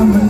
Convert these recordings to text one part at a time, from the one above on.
I'm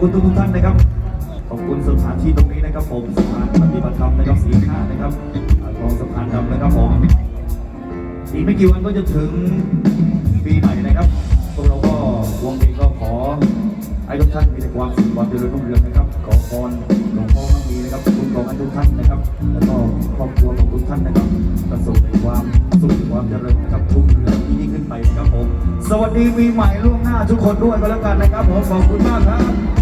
คุณทุกทุกๆท่านนะครับ ขอบคุณสถานที่ตรงนี้นะครับ ผมสถานปฏิบัติธรรมนะครับสีข้านะครับอ่าคลองสะพานดำนะครับผมอีกไม่กี่วันก็จะถึงปีใหม่นะครับพวกเราก็วงนี้ก็ขอให้ทุกท่านมีแต่ความสุขความเจริญรุ่งเรืองนะครับ ขอพรหลวงพ่อมั่งมีนะครับคุณขอให้ทุกท่านนะครับ แล้วก็ครอบครัวของทุกท่านนะครับประสบในความสุขความเจริญนะครับทุกเรื่องที่ยิ่ขึ้นไปนะครับผม สวัสดีปีใหม่ล่วงหน้าทุกคนด้วยก็แล้วกันนะครับผมขอบคุณมากครับ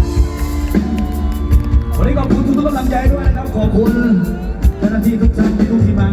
วันนี้ขอบคุณทุกๆกำลังใจด้วยนะครับขอบคุณเจ้าหน้าที่ทุกท่านที่ทุกทีมา